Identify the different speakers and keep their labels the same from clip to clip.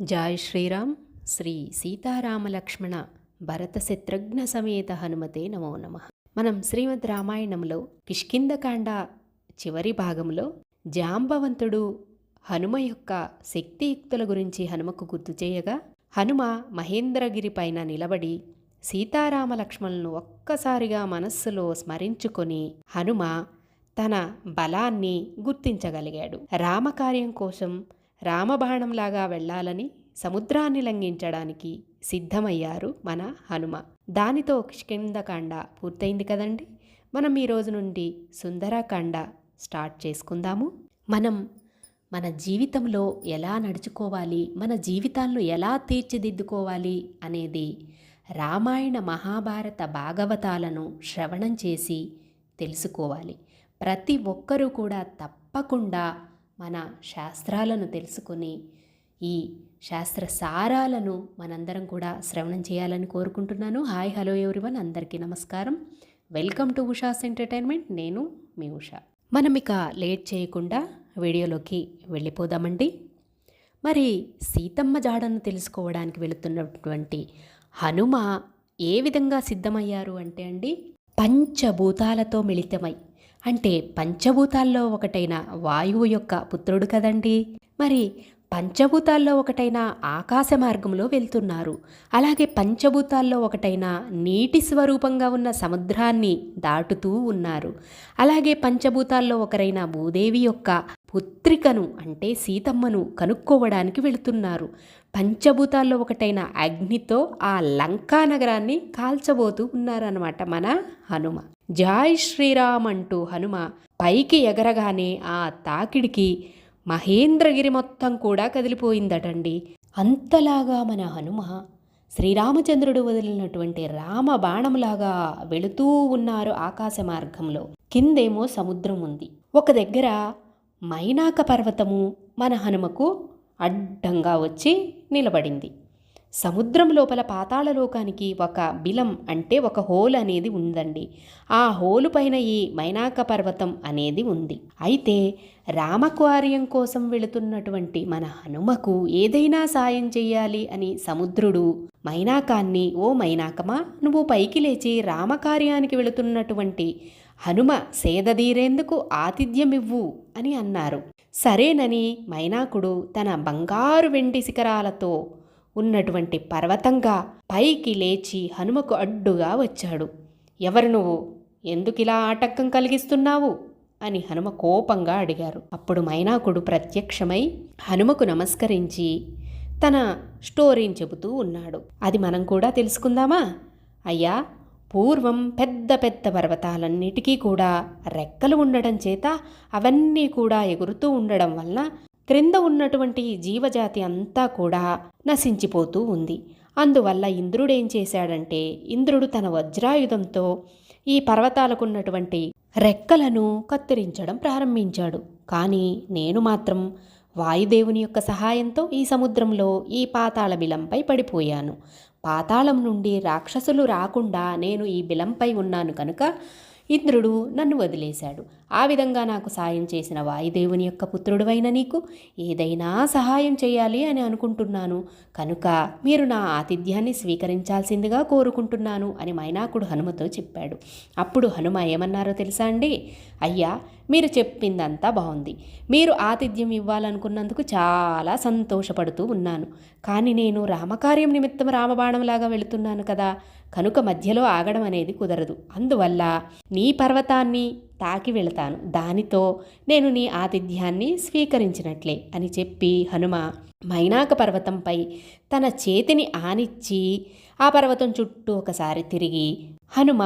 Speaker 1: Joy Shriram. Shri Sitaramalakshmana Bharata Shatrughna సమేత హనుమతే నమో నమ. మనం శ్రీమద్ రామాయణంలో కిష్కిందకాండ చివరి భాగంలో జాంబవంతుడు హనుమ యొక్క శక్తియుక్తుల గురించి హనుమకు గుర్తు చేయగా హనుమ మహేంద్రగిరి పైన నిలబడి సీతారామ లక్ష్మణులను ఒక్కసారిగా మనస్సులో స్మరించుకొని హనుమ తన బలాన్ని గుర్తించగలిగాడు. రామకార్యం కోసం రామబాణంలాగా వెళ్ళాలని సముద్రాన్ని లంఘించడానికి సిద్ధమయ్యారు మన హనుమ. దానితో కిష్కిందకాండ పూర్తయింది కదండి? మనం ఈ రోజు నుండి సుందరకాండ స్టార్ట్ చేసుకుందాము. మనం మన జీవితంలో ఎలా నడుచుకోవాలి మన జీవితాలను ఎలా తీర్చిదిద్దుకోవాలి అనేది రామాయణ మహాభారత భాగవతాలను శ్రవణం చేసి తెలుసుకోవాలి. ప్రతి ఒక్కరూ కూడా తప్పకుండా మన శాస్త్రాలను తెలుసుకొని ఈ శాస్త్ర సారాలను మనందరం కూడా శ్రవణం చేయాలని కోరుకుంటున్నాను. Hi hello everyone. అందరికీ నమస్కారం. Welcome to Usha's entertainment. నేను మీ ఉషా. మనం ఇక లేట్ చేయకుండా వీడియోలోకి వెళ్ళిపోదామండి. మరి సీతమ్మ జాడను తెలుసుకోవడానికి వెళుతున్నటువంటి హనుమ ఏ విధంగా సిద్ధమయ్యారు అంటే అండి పంచభూతాలతో మిళితమై అంటే పంచభూతాల్లో ఒకటైన వాయువు యొక్క పుత్రుడు కదండి. మరి పంచభూతాల్లో ఒకటైన ఆకాశ మార్గంలో వెళ్తున్నారు. అలాగే పంచభూతాల్లో ఒకటైన నీటి స్వరూపంగా ఉన్న సముద్రాన్ని దాటుతూ ఉన్నారు. అలాగే పంచభూతాల్లో ఒకరైన భూదేవి యొక్క పుత్రికను అంటే సీతమ్మను కనుక్కోవడానికి వెళుతున్నారు. పంచభూతాల్లో ఒకటైన అగ్నితో ఆ లంకా నగరాన్ని కాల్చబోతూ ఉన్నారన్నమాట మన హనుమ. జాయ్ శ్రీరామ్ అంటూ హనుమ పైకి ఎగరగానే ఆ తాకిడికి మహేంద్రగిరి మొత్తం కూడా కదిలిపోయిందటండి. అంతలాగా మన హనుమ శ్రీరామచంద్రుడు వదిలినటువంటి రామ బాణంలాగా వెళుతూ ఉన్నారు ఆకాశ మార్గంలో. కిందేమో సముద్రం ఉంది. ఒక దగ్గర మైనాక పర్వతము మన హనుమకు అడ్డంగా వచ్చి నిలబడింది. సముద్రం లోపల పాతాళలోకానికి ఒక బిలం అంటే ఒక హోల్ అనేది ఉందండి. ఆ హోలు పైన ఈ మైనాక పర్వతం అనేది ఉంది. అయితే రామక్వార్యం కోసం వెళుతున్నటువంటి మన హనుమకు ఏదైనా సాయం చేయాలి అని సముద్రుడు మైనాకాన్ని ఓ మైనాకమా నువ్వు పైకి లేచి రామకార్యానికి వెళుతున్నటువంటి హనుమ సేదదీరేందుకు ఆతిథ్యమివ్వు అని అన్నారు. సరేనని మైనాకుడు తన బంగారు వెండి శిఖరాలతో ఉన్నటువంటి పర్వతంగా పైకి లేచి హనుమకు అడ్డుగా వచ్చాడు. ఎవరు నువ్వు? ఎందుకిలా ఆటంకం కలిగిస్తున్నావు? అని హనుమ కోపంగా అడిగారు. అప్పుడు మైనాకుడు ప్రత్యక్షమై హనుమకు నమస్కరించి తన స్టోరీని చెబుతూ ఉన్నాడు. అది మనం కూడా తెలుసుకుందామా? అయ్యా పూర్వం పెద్ద పెద్ద పర్వతాలన్నిటికీ కూడా రెక్కలు ఉండడం చేత అవన్నీ కూడా ఎగురుతూ ఉండడం వలన క్రింద ఉన్నటువంటి జీవజాతి అంతా కూడా నశించిపోతూ ఉంది. అందువల్ల ఇంద్రుడేం చేశాడంటే ఇంద్రుడు తన వజ్రాయుధంతో ఈ పర్వతాలకున్నటువంటి రెక్కలను కత్తిరించడం ప్రారంభించాడు. కానీ నేను మాత్రం వాయుదేవుని యొక్క సహాయంతో ఈ సముద్రంలో ఈ పాతాళ బిలంపై పడిపోయాను. పాతాళం నుండి రాక్షసులు రాకుండా నేను ఈ బిలంపై ఉన్నాను కనుక ఇంద్రుడు నన్ను వదిలేశాడు. ఆ విధంగా నాకు సాయం చేసిన వాయుదేవుని యొక్క పుత్రుడువైన నీకు ఏదైనా సహాయం చేయాలి అని అనుకుంటున్నాను. కనుక మీరు నా ఆతిథ్యాన్ని స్వీకరించాల్సిందిగా కోరుకుంటున్నాను అని మైనాకుడు హనుమతో చెప్పాడు. అప్పుడు హనుమ ఏమన్నారో తెలుసా అండి? అయ్యా మీరు చెప్పిందంతా బాగుంది. మీరు ఆతిథ్యం ఇవ్వాలనుకున్నందుకు చాలా సంతోషపడుతూ ఉన్నాను. కానీ నేను రామకార్యం నిమిత్తం రామబాణంలాగా వెళుతున్నాను కదా. కనుక మధ్యలో ఆగడం అనేది కుదరదు. అందువల్ల నీ పర్వతాన్ని తాకి వెళతాను. దానితో నేను నీ ఆతిథ్యాన్ని స్వీకరించినట్లే అని చెప్పి హనుమ మైనాక పర్వతంపై తన చేతిని ఆనిచ్చి ఆ పర్వతం చుట్టూ ఒకసారి తిరిగి హనుమ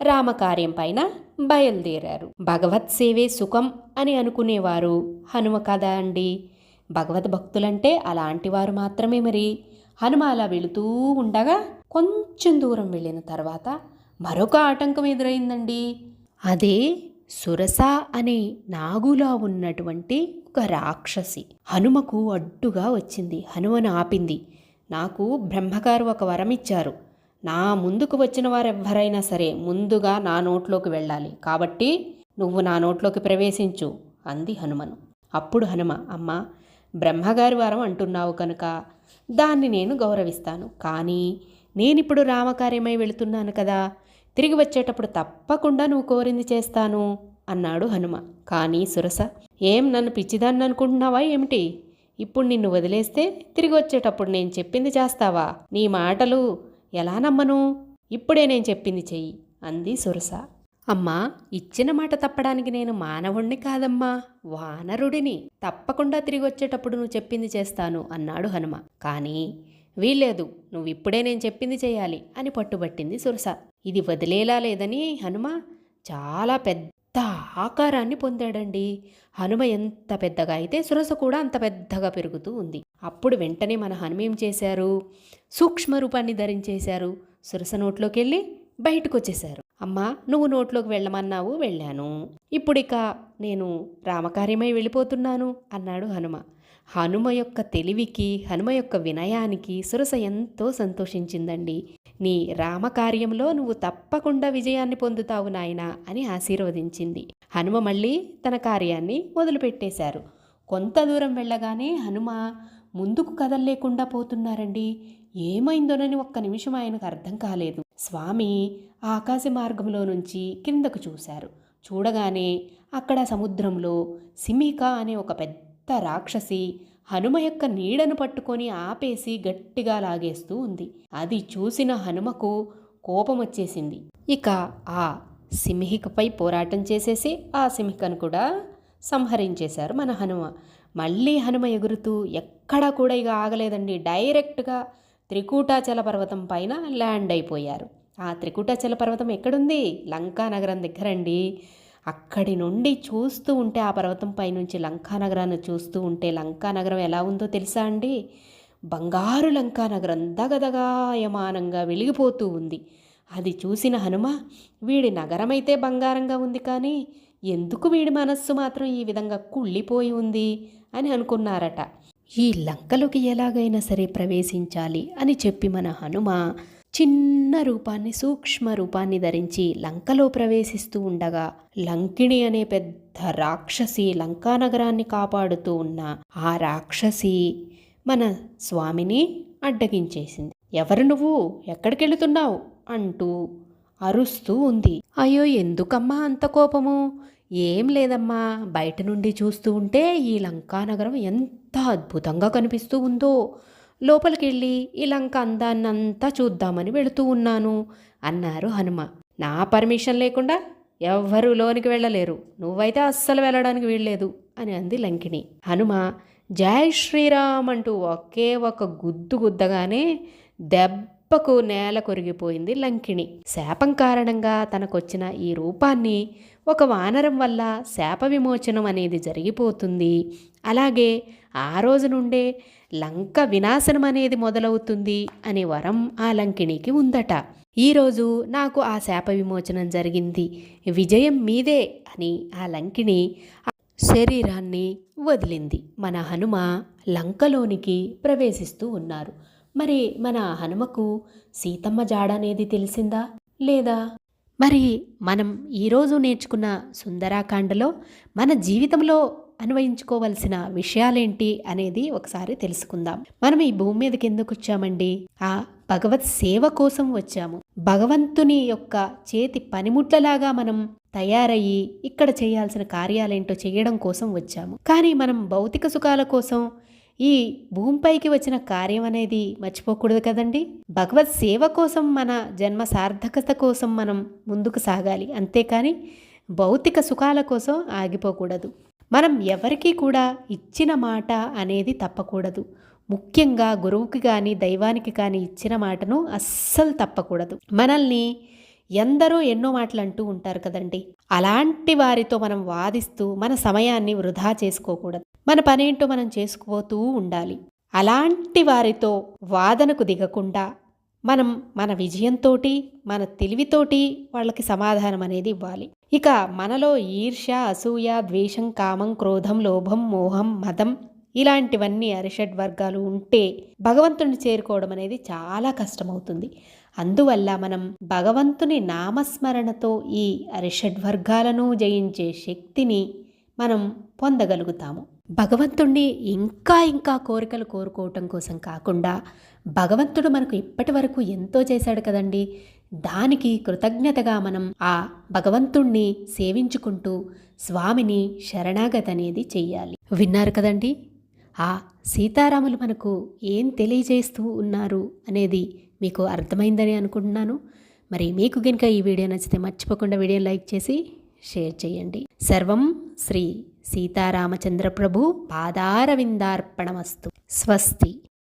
Speaker 1: రామకార్యం పైన బయలుదేరారు. భగవత్ సేవే సుఖం అని అనుకునేవారు. హనుమ కదా అండి. భగవద్ భక్తులంటే అలాంటి వారు మాత్రమే మరి. హనుమ అలా వెళుతూ ఉండగా కొంచెం దూరం వెళ్ళిన తర్వాత మరొక ఆటంకం ఎదురైందండి. అదే సురస అనే నాగులా ఉన్నటువంటి ఒక రాక్షసి హనుమకు అడ్డుగా వచ్చింది. హనుమను ఆపింది. నాకు బ్రహ్మగారు ఒక వరం ఇచ్చారు. నా ముందుకు వచ్చిన వారెవ్వరైనా సరే ముందుగా నా నోట్లోకి వెళ్ళాలి. కాబట్టి నువ్వు నా నోట్లోకి ప్రవేశించు అంది హనుమను. అప్పుడు హనుమ అమ్మ బ్రహ్మగారి వారం అంటున్నావు కనుక దాన్ని నేను గౌరవిస్తాను. కానీ నేనిప్పుడు రామకార్యమై వెళుతున్నాను కదా తిరిగి వచ్చేటప్పుడు తప్పకుండా నువ్వు కోరింది చేస్తాను అన్నాడు హనుమ. కానీ సురస ఏం నన్ను పిచ్చిదాన్ని అనుకుంటున్నావా ఏమిటి? ఇప్పుడు నిన్ను వదిలేస్తే తిరిగి వచ్చేటప్పుడు నేను చెప్పింది చేస్తావా? నీ మాటలు ఎలా నమ్మను? ఇప్పుడే నేను చెప్పింది చెయ్యి అంది సురస. అమ్మా ఇచ్చిన మాట తప్పడానికి నేను మానవుణ్ణి కాదమ్మా వానరుడిని. తప్పకుండా తిరిగి వచ్చేటప్పుడు నువ్వు చెప్పింది చేస్తాను అన్నాడు హనుమ. కానీ వీల్లేదు నువ్వు ఇప్పుడే నేను చెప్పింది చేయాలి అని పట్టుబట్టింది సురస. ఇది వదిలేలా లేదని హనుమ చాలా పెద్ద ఆకారాన్ని పొందాడండి. హనుమ ఎంత పెద్దగా అయితే సురస కూడా అంత పెద్దగా పెరుగుతూ ఉంది. అప్పుడు వెంటనే మన హనుమ ఏం చేశారు? సూక్ష్మ రూపాన్ని ధరించేశారు. సురస నోట్లోకి వెళ్ళి బయటకు వచ్చేశారు అమ్మా నువ్వు నోట్లోకి వెళ్ళమన్నావు వెళ్ళాను. ఇప్పుడిక నేను రామకార్యమై వెళ్ళిపోతున్నాను అన్నాడు హనుమ. హనుమ యొక్క తెలివికి హనుమ యొక్క వినయానికి సురస ఎంతో సంతోషించిందండి. నీ రామకార్యంలో నువ్వు తప్పకుండా విజయాన్ని పొందుతావు నాయనా అని ఆశీర్వదించింది. హనుమ మళ్ళీ తన కార్యాన్ని మొదలుపెట్టేశారు. కొంత దూరం వెళ్ళగానే హనుమ ముందుకు కదల్లేకుండా పోతున్నారండి. ఏమైందోనని ఒక్క నిమిషం ఆయనకు అర్థం కాలేదు. స్వామి ఆకాశ మార్గంలో నుంచి కిందకు చూశారు. చూడగానే అక్కడ సముద్రంలో సిమిక అనే ఒక పెద్ద రాక్షసి హనుమ యొక్క నీడను పట్టుకొని ఆపేసి గట్టిగా లాగేస్తూ ఉంది. అది చూసిన హనుమకు కోపం వచ్చేసింది. ఇక ఆ సింహికపై పోరాటం చేసేసి ఆ సింహికను కూడా సంహరించేశారు మన హనుమ. మళ్ళీ హనుమ ఎగురుతూ ఎక్కడా కూడా ఇక ఆగలేదండి. డైరెక్ట్గా త్రికూటాచల పర్వతం పైన ల్యాండ్ అయిపోయారు. ఆ త్రికూటాచల పర్వతం ఎక్కడుంది? లంకా నగరం దగ్గరండి. అక్కడి నుండి చూస్తూ ఉంటే ఆ పర్వతం పైనుంచి లంకా నగరాన్ని చూస్తూ ఉంటే లంకా నగరం ఎలా ఉందో తెలుసా అండి? బంగారు లంకా నగరం దగదగాయమానంగా వెలిగిపోతూ ఉంది. అది చూసిన హనుమ వీడి నగరమైతే బంగారంగా ఉంది కానీ ఎందుకు వీడి మనస్సు మాత్రం ఈ విధంగా కుళ్ళిపోయి ఉంది? అని అనుకున్నారట. ఈ లంకలోకి ఎలాగైనా సరే ప్రవేశించాలి అని చెప్పి మన హనుమ చిన్న రూపాన్ని సూక్ష్మ రూపాన్ని ధరించి లంకలో ప్రవేశిస్తూ ఉండగా లంకిణి అనే పెద్ద రాక్షసి లంకానగరాన్ని కాపాడుతూ ఉన్న ఆ రాక్షసి మన స్వామిని అడ్డగించేసింది. ఎవరు నువ్వు? ఎక్కడికెళ్తున్నావు? అంటూ అరుస్తూ ఉంది. అయ్యో ఎందుకమ్మా అంత కోపము? ఏం లేదమ్మా. బయట నుండి చూస్తూ ఉంటే ఈ లంకా నగరం ఎంత అద్భుతంగా కనిపిస్తూ ఉందో. లోపలికి వెళ్ళి ఈ లంక అందాన్నంతా చూద్దామని వెళుతూ ఉన్నాను. అన్నారు హనుమ. నా పర్మిషన్ లేకుండా ఎవ్వరూ లోనికి వెళ్ళలేరు. నువ్వైతే అస్సలు వెళ్ళడానికి వీల్లేదు అని అంది లంకిణి. హనుమ జై శ్రీరామ్ అంటూ ఒకే ఒక గుద్దు గుద్దగానే దెబ్బకు నేల కొరిగిపోయింది లంకిణి. శాపం కారణంగా తనకొచ్చిన ఈ రూపాన్ని ఒక వానరం వల్ల శాప విమోచనం అనేది జరిగిపోతుంది. అలాగే ఆ రోజు నుండే లంక వినాశనం అనేది మొదలవుతుంది అనే వరం ఆ లంకిణికి ఉందట. ఈరోజు నాకు ఆ శాప విమోచనం జరిగింది. విజయం మీదే అని ఆ లంకిణి శరీరాన్ని వదిలింది. మన హనుమ లంకలోనికి ప్రవేశిస్తూ ఉన్నారు. మరి మన హనుమకు సీతమ్మ జాడ అనేది తెలిసిందా? లేదా మరి మనం ఈరోజు నేర్చుకున్న సుందరాకాండలో మన జీవితంలో అన్వయించుకోవలసిన విషయాలేంటి అనేది ఒకసారి తెలుసుకుందాం. మనం ఈ భూమి మీదకి ఎందుకు వచ్చామండి? ఆ భగవత్ సేవ కోసం వచ్చాము. భగవంతుని యొక్క చేతి పనిముట్లలాగా మనం తయారయ్యి ఇక్కడ చేయాల్సిన కార్యాలేంటో చేయడం కోసం వచ్చాము. కానీ మనం భౌతిక సుఖాల కోసం ఈ భూమిపైకి వచ్చిన కార్యం అనేది మర్చిపోకూడదు కదండి? భగవత్ సేవ కోసం మన జన్మ సార్థకత కోసం మనం ముందుకు సాగాలి. అంతేకాని భౌతిక సుఖాల కోసం ఆగిపోకూడదు. మనం ఎవరికీ కూడా ఇచ్చిన మాట అనేది తప్పకూడదు. ముఖ్యంగా గురువుకి కానీ దైవానికి కానీ ఇచ్చిన మాటను అస్సలు తప్పకూడదు. మనల్ని ఎందరో ఎన్నో మాటలు అంటూ ఉంటారు కదండి. అలాంటి వారితో మనం వాదిస్తూ మన సమయాన్ని వృధా చేసుకోకూడదు. మన పనేంటో మనం చేసుకుపోతూ ఉండాలి. అలాంటి వారితో వాదనకు దిగకుండా మనం మన విజయంతో మన తెలివితోటి వాళ్ళకి సమాధానం అనేది ఇవ్వాలి. ఇక మనలో ఈర్ష్య అసూయ ద్వేషం కామం క్రోధం లోభం మోహం మదం ఇలాంటివన్నీ అరిషడ్ వర్గాలు ఉంటే భగవంతుని చేరుకోవడం అనేది చాలా కష్టమవుతుంది. అందువల్ల మనం భగవంతుని నామస్మరణతో ఈ అరిషడ్ వర్గాలను జయించే శక్తిని మనం పొందగలుగుతాము. భగవంతుణ్ణి ఇంకా ఇంకా కోరికలు కోరుకోవటం కోసం కాకుండా భగవంతుడు మనకు ఇప్పటి వరకు ఎంతో చేశాడు కదండి. దానికి కృతజ్ఞతగా మనం ఆ భగవంతుణ్ణి సేవించుకుంటూ స్వామిని శరణాగతి అనేది చెయ్యాలి. విన్నారు కదండి? ఆ సీతారాములు మనకు ఏం తెలియజేస్తూ ఉన్నారు అనేది మీకు అర్థమైందని అనుకుంటున్నాను. మరి మీకు కనుక ఈ వీడియో నచ్చితే మర్చిపోకుండా వీడియో లైక్ చేసి షేర్ చేయండి. సర్వం శ్రీ సీతారామచంద్ర ప్రభు పాదారవిందార్పణమస్తు. స్వస్తి.